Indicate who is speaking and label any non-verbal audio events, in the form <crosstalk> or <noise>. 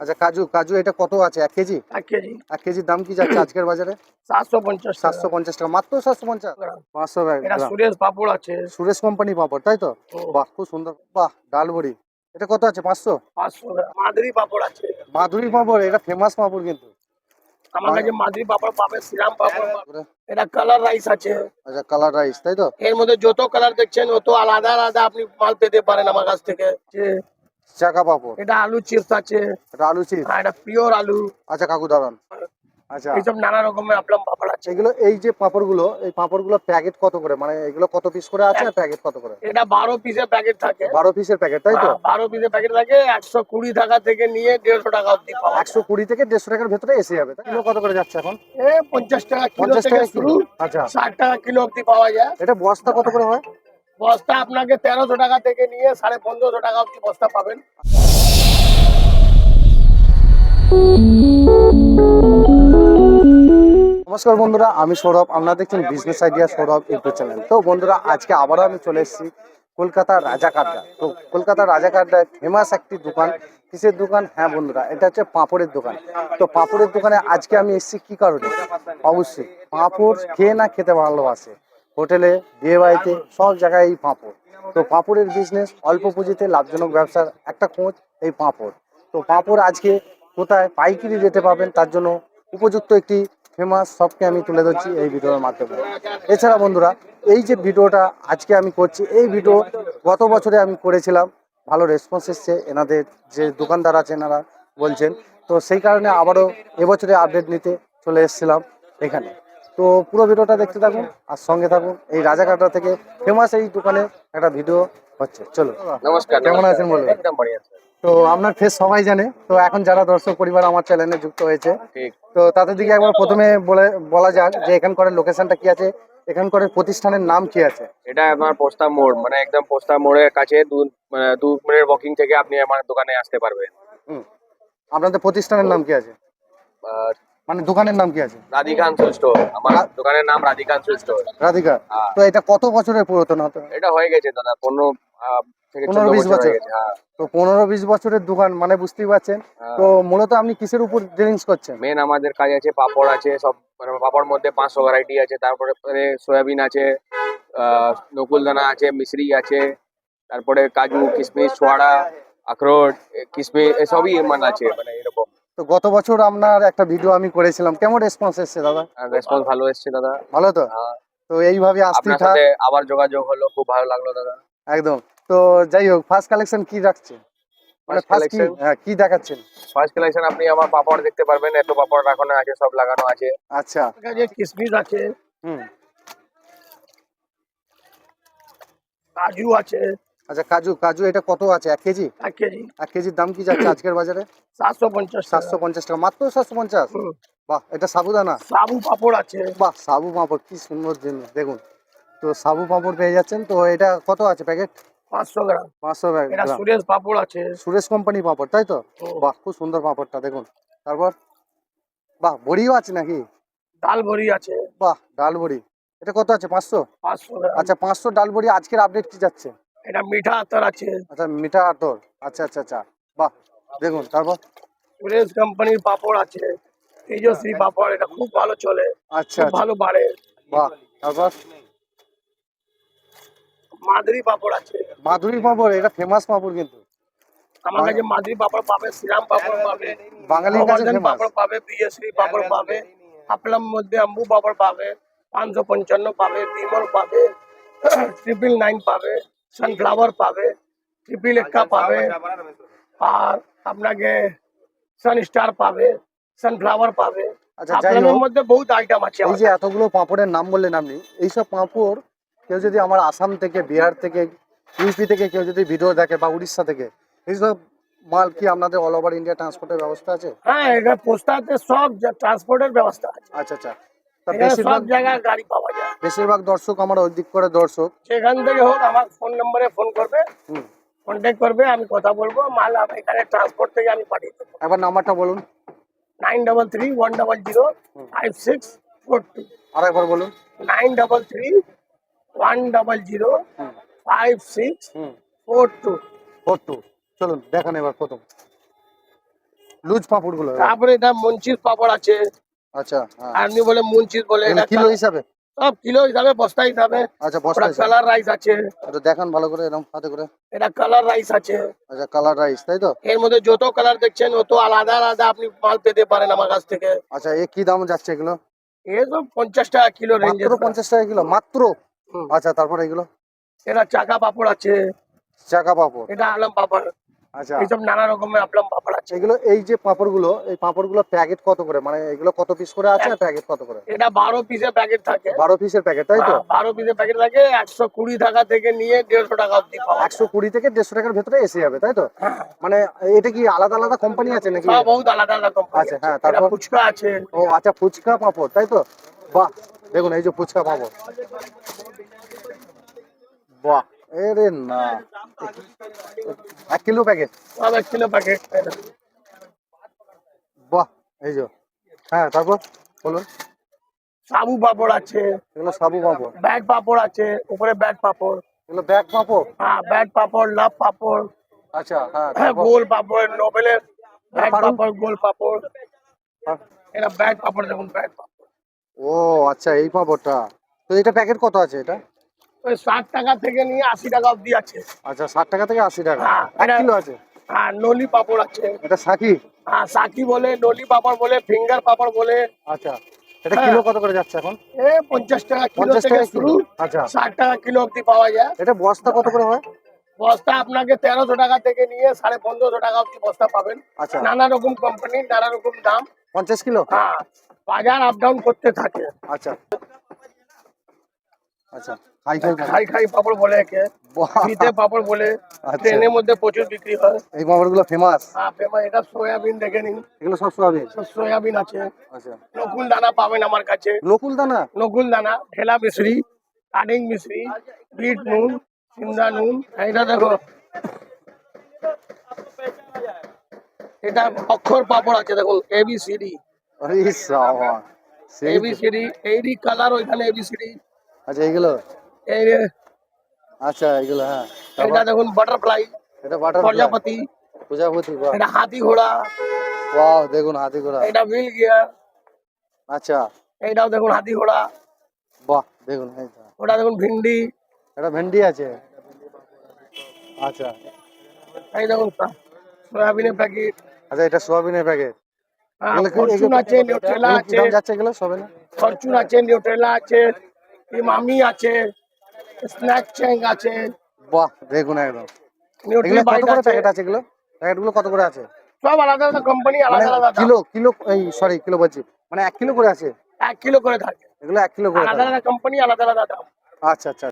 Speaker 1: আচ্ছা কাজু কাজু এটা কত আছে? এক কেজি?
Speaker 2: এক কেজি।
Speaker 1: এক কেজির দাম কি যাচ্ছে আজকের বাজারে?
Speaker 2: সাতশো পঞ্চাশ
Speaker 1: সাতশো পঞ্চাশ টাকা। মাত্র সাতশো পঞ্চাশ? পাঁচশো
Speaker 2: সুরেশ পাপড় আছে।
Speaker 1: সুরেশ কোম্পানি পাপড় তাই তো? বাহ খুব সুন্দর। বাহ ডাল বড়ি এটা কত আছে? পাঁচশো?
Speaker 2: পাঁচশো গ্রাম। মাদুরি পাপড় আছে।
Speaker 1: মাধুরী পাপড় এটা ফেমাস পাপড় কিন্তু।
Speaker 2: আমার কাছে পাপড় পাবে শ্রীরাম পাপড় পাবে। এটা কালার রাইস আছে।
Speaker 1: আচ্ছা কালার রাইস তাই তো?
Speaker 2: এর মধ্যে যত কালার দেখছেন অত আলাদা আলাদা আপনি মাল পেতে পারেন আমার কাছ থেকে।
Speaker 1: চাকা পাপড়?
Speaker 2: এটা আলু চিপস আছে।
Speaker 1: এটা আলু চিপস
Speaker 2: আর এটা পিওর আলু।
Speaker 1: আচ্ছা কাকু দাঁড়ান। আচ্ছা।
Speaker 2: এইসব নানা রকমের আপনার পাপড় আছে।
Speaker 1: এগুলো এই যে পাপড়গুলো এই পাপড়গুলো প্যাকেট কত করে? মানে এগুলো কত পিস করে আছে আর প্যাকেট কত করে?
Speaker 2: এটা বারো পিসের প্যাকেট থাকে।
Speaker 1: বারো পিসের প্যাকেট তাই তো?
Speaker 2: হ্যাঁ, বারো পিসের প্যাকেট থাকে একশো কুড়ি টাকা থেকে নিয়ে দেড়শো টাকা অব্দি পাওয়া
Speaker 1: একশো কুড়ি থেকে দেড়শো টাকার ভেতরে এসে যাবে। কিলো কত করে যাচ্ছে এখন?
Speaker 2: এ পঞ্চাশ টাকা
Speaker 1: পঞ্চাশ টাকা
Speaker 2: শুরু।
Speaker 1: আচ্ছা।
Speaker 2: ষাট টাকা কিলো অব্দি পাওয়া যায়।
Speaker 1: এটা বস্তা কত করে হয়?
Speaker 2: বস্তা আপনাকে তেরোশো টাকা থেকে নিয়ে সাড়ে পনেরোশো টাকা অব্দি বস্তা পাবেন।
Speaker 1: নমস্কার বন্ধুরা, আমি সৌরভ। আপনারা দেখছেন business idea Sourav YouTube channel. তো বন্ধুরা, আজকে আবারও আমি চলে এসেছি কলকাতার রাজাকারডা তো কলকাতার রাজাকারডায় ফেমাস একটি দোকান। কিসের দোকান? হ্যাঁ বন্ধুরা, এটা হচ্ছে পাঁপড়ের দোকান। তো পাঁপড়ের দোকানে আজকে আমি এসেছি কি কারণে? অবশ্যই পাঁপড় খেয়ে না খেতে ভালোবাসে। হোটেলে বিয়ে বাড়িতে সব জায়গায় এই পাঁপড়। তো পাঁপড়ের বিজনেস অল্প পুঁজিতে লাভজনক ব্যবসার একটা খোঁজ এই পাঁপড়। তো পাঁপড় আজকে কোথায় পাইকারি রেটে পাবেন তার জন্য উপযুক্ত একটি ফেমাস শপকে আমি তুলে ধরছি এই ভিডিওর মাধ্যমে। এছাড়া বন্ধুরা, এই যে ভিডিওটা আজকে আমি করছি, এই ভিডিও গত বছরে আমি করেছিলাম। ভালো রেসপন্স এসছে, এনাদের যে দোকানদার আছে এনারা বলছেন। তো সেই কারণে আবারও এবছরে আপডেট নিতে চলে এসেছিলাম এখানে। তো পুরো ভিডিওটা দেখতে থাকুন আর সঙ্গে থাকুন। এই রাজাকাটা থেকে ফেমাস এই দোকানে একটা ভিডিও হচ্ছে। চলো
Speaker 3: নমস্কার
Speaker 1: কেমন আছেন বলুন?
Speaker 3: একদম বড়িয়া
Speaker 1: তো আপনার ফেস সবাই জানে তো এখন যারা দর্শক পরিবার আমার চ্যানেলে যুক্ত হয়েছে তো তাদের দিকে একবার প্রথমে বলে বলা যাক যে এখানকার লোকেশনটা কি আছে এখানকার প্রতিষ্ঠানের নাম কি আছে?
Speaker 3: এটা আমার পোস্তা মোড় মানে একদম পোস্তা মোড়ের কাছে দু মানে দু মিনিট ওয়াকিং থেকে আপনি আমার দোকানে আসতে পারবেন।
Speaker 1: আপনাদের প্রতিষ্ঠানের নাম কি আছে?
Speaker 3: আর
Speaker 1: মানে দোকানের নাম কি আছে?
Speaker 3: রাধিকান স্টোর আমার দোকানের নাম রাধিকান স্টোর
Speaker 1: রাধিকা।
Speaker 3: হ্যাঁ।
Speaker 1: তো এটা কত বছরের পুরাতন হতো
Speaker 3: এটা হয়ে গেছে দাদা পনেরো
Speaker 1: পনেরো, বিশ
Speaker 3: বছর। হয়ে
Speaker 1: তো পনেরো বিশ বছরের দোকান মানে বুঝতেই পারছেন?
Speaker 3: হ্যাঁ।
Speaker 1: তো মূলত আপনি কিসের উপর ড্রিঙ্কস করছেন?
Speaker 3: মেন আমাদের কাজ আছে পাপড় আছে সব মানে পাপড় মধ্যে পাঁচশো ভ্যারাইটি আছে তারপরে মানে সয়াবিন আছে আহ, নকুলদানা আছে মিশ্রি আছে তারপরে কাজু কিশমিশ ছোয়াড়া আখরোট কিশমিশ এসবই মাল আছে মানে এরকম।
Speaker 1: তো গত বছর আপনার একটা ভিডিও আমি করেছিলাম। কেমন রেসপন্স এসছে দাদা?
Speaker 3: রেসপন্স ভালো এসছে দাদা।
Speaker 1: ভালো তো?
Speaker 3: আহ,
Speaker 1: তো এইভাবে
Speaker 3: আপনার
Speaker 1: থাক।
Speaker 3: আবার যোগাযোগ হলো খুব ভালো লাগল দাদা।
Speaker 1: একদম। তো যাই হোক ফার্স্ট কালেকশন কি রাখছে মানে ফার্স্ট কি হ্যাঁ কি দেখাচ্ছেন?
Speaker 3: ফার্স্ট কালেকশন আপনি আমার পাপড় দেখতে পারবেন এত পাপড় রাখানো আছে সব লাগানো আছে।
Speaker 1: আচ্ছা।
Speaker 2: কাছে আছে।
Speaker 1: হুম।
Speaker 2: কাজু আছে।
Speaker 1: আচ্ছা কাজু কাজু এটা কত আছে? এক কেজি?
Speaker 2: এক কেজি।
Speaker 1: এক কেজির দাম কি যাচ্ছে আজকের বাজারে?
Speaker 2: সাতশো পঞ্চাশ
Speaker 1: সাতশো পঞ্চাশ টাকা। মাত্র সাতশো পঞ্চাশ। বাহ এটা সাবুদানা?
Speaker 2: সাবু পাপড় আছে।
Speaker 1: বাহ সাবু পাঁপড় কি সুন্দর জিনিস দেখুন। তো সাবু পাঁপড় পেয়ে যাচ্ছেন তো এটা কত আছে প্যাকেট?
Speaker 2: পাঁচশো গ্রাম।
Speaker 1: পাঁচশো গ্রাম।
Speaker 2: সুরেশ পাপড় আছে।
Speaker 1: সুরেশ কোম্পানি পাঁপড় তাই তো? বাহ খুব সুন্দর পাঁপড়টা দেখুন। তারপর? বাহ বড়িও আছে নাকি?
Speaker 2: ডাল ভরি আছে।
Speaker 1: বাহ ডাল বড়ি। এটা কত আছে? পাঁচশো?
Speaker 2: পাঁচশো
Speaker 1: আচ্ছা পাঁচশো ডাল বড়ি আজকের আপডেট কি যাচ্ছে?
Speaker 2: এটা মিঠা আতর আছে।
Speaker 1: আচ্ছা মিঠা আতর। আচ্ছা আচ্ছা আচ্ছা। বাহ দেখুন তারপর?
Speaker 2: সুরেশ কোম্পানির পাপড় আছে। তেজশ্রী পাপড় এটা খুব ভালো চলে।
Speaker 1: আচ্ছা আচ্ছা।
Speaker 2: ভালো বাড়ে।
Speaker 1: বাহ তারপর?
Speaker 2: মাদুরি পাপড় আছে।
Speaker 1: মাধুরী পাঁপড় এটা ফেমাস পাপড় কিন্তু।
Speaker 2: আমার কাছে মাদুরি পাপড় পাবে শ্রীরাম পাপড় পাবে।
Speaker 1: বাঙালির কাছে ফেমাস
Speaker 2: পাপড় পাবে প্রিয়শ্রী পাপড় পাবে। আপলাম মধ্যে আম্বু পাপড় পাবে। পাঁচশো পঞ্চান্ন পাবে বিমল পাবে। <clears throat> ট্রিপল নাইন পাবে। সানফ্লাওয়ার পাবে ট্রিপল এক্কা পাবে আর আপনাকে সান স্টার পাবে সানফ্লাওয়ার পাবে।
Speaker 1: আচ্ছা
Speaker 2: আপনাদের মধ্যে বহুত আইটেম আছে
Speaker 1: এই যে এতগুলো পাঁপড়ের নাম বললেন আপনি এইসব পাঁপড় কেউ যদি আমার আসাম থেকে বিহার থেকে ইউপি থেকে কেউ যদি ভিডিও দেখে বা উড়িষ্যা থেকে এইসব মাল কি আপনাদের অল ওভার ইন্ডিয়া ট্রান্সপোর্টের ব্যবস্থা আছে?
Speaker 2: হ্যাঁ এটা পোস্টাতে সব ট্রান্সপোর্টের ব্যবস্থা আছে।
Speaker 1: আচ্ছা আচ্ছা। বেশিরভাগ
Speaker 2: গাড়ি পাওয়া যায়।
Speaker 1: বেশিরভাগ দর্শক আমার ওই দিক করে দর্শক।
Speaker 2: সেখান থেকে হোক আমার ফোন নম্বরে ফোন করবে
Speaker 1: হুম।
Speaker 2: কন্ট্যাক্ট করবে আমি কথা বলব। মাল এখানে ট্রান্সপোর্ট থেকে আমি পাঠিয়ে দেবো।
Speaker 1: একবার নাম্বারটা বলুন।
Speaker 2: Nine double three one double zero five six four two
Speaker 1: আর একবার বলুন
Speaker 2: nine double three one double zero five six four two
Speaker 1: four two চলুন দেখান এবার প্রথম। লুজ পাঁপড়গুলো
Speaker 2: তারপরে এটা মঞ্চির পাপড় আছে।
Speaker 1: আচ্ছা হ্যাঁ।
Speaker 2: আপনি বলে বলে
Speaker 1: কিলো হিসাবে?
Speaker 2: সব কিলো হিসাবে বস্তা হিসাবে।
Speaker 1: আচ্ছা বস্তা
Speaker 2: কালার রাইস আছে।
Speaker 1: এটা দেখান ভালো করে এরকম হাতে করে।
Speaker 2: এটা কালার রাইস আছে।
Speaker 1: আচ্ছা কালার রাইস তাই তো?
Speaker 2: এর মধ্যে যত কালার দেখছেন অত আলাদা আলাদা আপনি মাল পেতে পারেন আমার কাছ থেকে।
Speaker 1: আচ্ছা এ কি দাম যাচ্ছে এগুলো?
Speaker 2: এসব পঞ্চাশ টাকা কিলো
Speaker 1: মাত্র পঞ্চাশ টাকা কিলো মাত্র। আচ্ছা তারপরে এগুলো?
Speaker 2: এটা চাকা পাপড় আছে।
Speaker 1: চাকা পাপড়।
Speaker 2: এটা আলম পাপড়।
Speaker 1: আচ্ছা
Speaker 2: এইসব নানা রকমের আপলাম পাপড় আছে।
Speaker 1: এগুলো এই যে পাঁপড়গুলো এই পাঁপড়গুলো প্যাকেট কত করে? মানে এগুলো কত পিস করে আছে প্যাকেট কত করে?
Speaker 2: এটা বারো পিসের প্যাকেট থাকে।
Speaker 1: বারো পিসের প্যাকেট তাই তো?
Speaker 2: বারো পিসের প্যাকেট থাকে একশো কুড়ি টাকা থেকে নিয়ে দেড়শো টাকা অব্দি
Speaker 1: একশো কুড়ি থেকে দেড়শো টাকার ভেতরে এসে যাবে তাই তো?
Speaker 2: হ্যাঁ,
Speaker 1: মানে এটা কি আলাদা আলাদা কোম্পানি আছে নাকি?
Speaker 2: বহুত আলাদা আলাদা কোম্পানি
Speaker 1: আচ্ছা, হ্যাঁ, তারপর?
Speaker 2: ফুচকা আছে।
Speaker 1: ও আচ্ছা ফুচকা পাঁপড় তাই তো? বাহ দেখুন এই যে ফুচকা পাঁপড়। বাহ না। এক কিলো প্যাকেট
Speaker 2: সব এক কিলো প্যাকেট
Speaker 1: বাহ এই যে। হ্যাঁ তারপর বলুন।
Speaker 2: সাবু পাপড় আছে।
Speaker 1: এগুলো সাবু পাঁপড়।
Speaker 2: ব্যাট পাপড় আছে উপরে ব্যাট পাপড়।
Speaker 1: এগুলো ব্যাগ পাঁপড়?
Speaker 2: হ্যাঁ ব্যাট পাপড় লাভ পাপড়।
Speaker 1: আচ্ছা হ্যাঁ
Speaker 2: হ্যাঁ গোল পাপড় নোবেলের ব্যাট পাপড় গোল পাপড়।
Speaker 1: হ্যাঁ।
Speaker 2: এটা ব্যাট পাপড় দেখুন ব্যাট পাপড়।
Speaker 1: ও আচ্ছা এই পাঁপড়টা। তো এটা প্যাকেট কত আছে এটা?
Speaker 2: ওই ষাট টাকা থেকে নিয়ে আশি টাকা অব্দি আছে।
Speaker 1: আচ্ছা ষাট টাকা থেকে আশি টাকা।
Speaker 2: হ্যাঁ,
Speaker 1: এক কিলো আছে?
Speaker 2: হ্যাঁ নলি পাপড় আছে।
Speaker 1: এটা সাকি?
Speaker 2: হ্যাঁ সাকি বলে নলি পাপড় বলে ফিঙ্গার পাপড় বলে।
Speaker 1: আচ্ছা এটা
Speaker 2: হ্যাঁ।
Speaker 1: কিলো কত করে যাচ্ছে এখন?
Speaker 2: এ পঞ্চাশ টাকা কিলো থেকে শুরু।
Speaker 1: আচ্ছা।
Speaker 2: ষাট টাকা কিলো অব্দি পাওয়া যায়।
Speaker 1: এটা বস্তা কত করে হয়?
Speaker 2: বস্তা আপনাকে তেরোশো টাকা থেকে নিয়ে সাড়ে পনেরোশো টাকা অব্দি বস্তা পাবেন।
Speaker 1: আচ্ছা।
Speaker 2: নানা রকম কোম্পানি নানা রকম দাম।
Speaker 1: পঞ্চাশ কিলো?
Speaker 2: হ্যাঁ বাজার আপ ডাউন করতে থাকে।
Speaker 1: আচ্ছা। আচ্ছা খাই খাই খাই।
Speaker 2: খাই খাই পাপড় বলে একে। ফিতে পাপড় বলে।
Speaker 1: আচ্ছা।
Speaker 2: ট্রেনের মধ্যে প্রচুর বিক্রি হয়।
Speaker 1: এই পাঁপড়গুলো ফেমাস
Speaker 2: হ্যাঁ ফেমাস এটা সয়াবিন দেখে নিন।
Speaker 1: এগুলো সব সোয়াবিন?
Speaker 2: সব সয়াবিন আছে।
Speaker 1: আচ্ছা।
Speaker 2: নকুল দানা পাবেন আমার কাছে।
Speaker 1: নকুল দানা?
Speaker 2: নকুল দানা ঢেলা মিশ্রি কাটিং মিশ্রি বিট নুন নুন। এটা দেখো। এটা অক্ষর পাপড় আছে দেখুন। এবিসিডি
Speaker 1: আরে সাবা সেই
Speaker 2: এবিসিডি এইডি কালার ওইখানে এবিসিডি
Speaker 1: আচ্ছা এইগুলো?
Speaker 2: এই
Speaker 1: আচ্ছা এইগুলো হ্যাঁ।
Speaker 2: এটা দেখুন বাটারফ্লাই
Speaker 1: এটা বাটার
Speaker 2: প্রজাপতি।
Speaker 1: প্রজাপতি বাহ।
Speaker 2: এটা হাতি ঘোড়া।
Speaker 1: ওয়াও দেখুন হাতি ঘোড়া।
Speaker 2: এটা বিল গিয়ার
Speaker 1: আচ্ছা।
Speaker 2: এইটাও দেখুন হাতি ঘোড়া।
Speaker 1: বাহ দেখুন
Speaker 2: ওটা দেখুন ভিন্ডি।
Speaker 1: এটা ভেন্ডি আছে? আচ্ছা।
Speaker 2: এই দেখুন সয়াবিনের প্যাকেট
Speaker 1: আচ্ছা এটা সোয়াবিনের প্যাকেট
Speaker 2: ফরচুন আছে নিউট্রেলা আছে।
Speaker 1: দাম যাচ্ছে এগুলো সবে না
Speaker 2: ফরচুন আছে নিউট্রেলা আছে। ইমামি আছে স্ন্যাক চ্যাং আছে।
Speaker 1: বাহ দেখুন একদম। এগুলো কত করে প্যাকেট আছে এগুলো? প্যাকেটগুলো কত করে আছে?
Speaker 2: সব আলাদা আলাদা কোম্পানি
Speaker 1: মানে
Speaker 2: আলাদা আলাদা দাম।
Speaker 1: কিলো কিলো এই সরি কিলো বলছি। মানে এক কিলো করে আছে?
Speaker 2: এক কিলো করে থাকে।
Speaker 1: এগুলো এক কিলো করে
Speaker 2: আলাদা আলাদা কোম্পানি আলাদা আলাদা দাম।
Speaker 1: আচ্ছা আচ্ছা।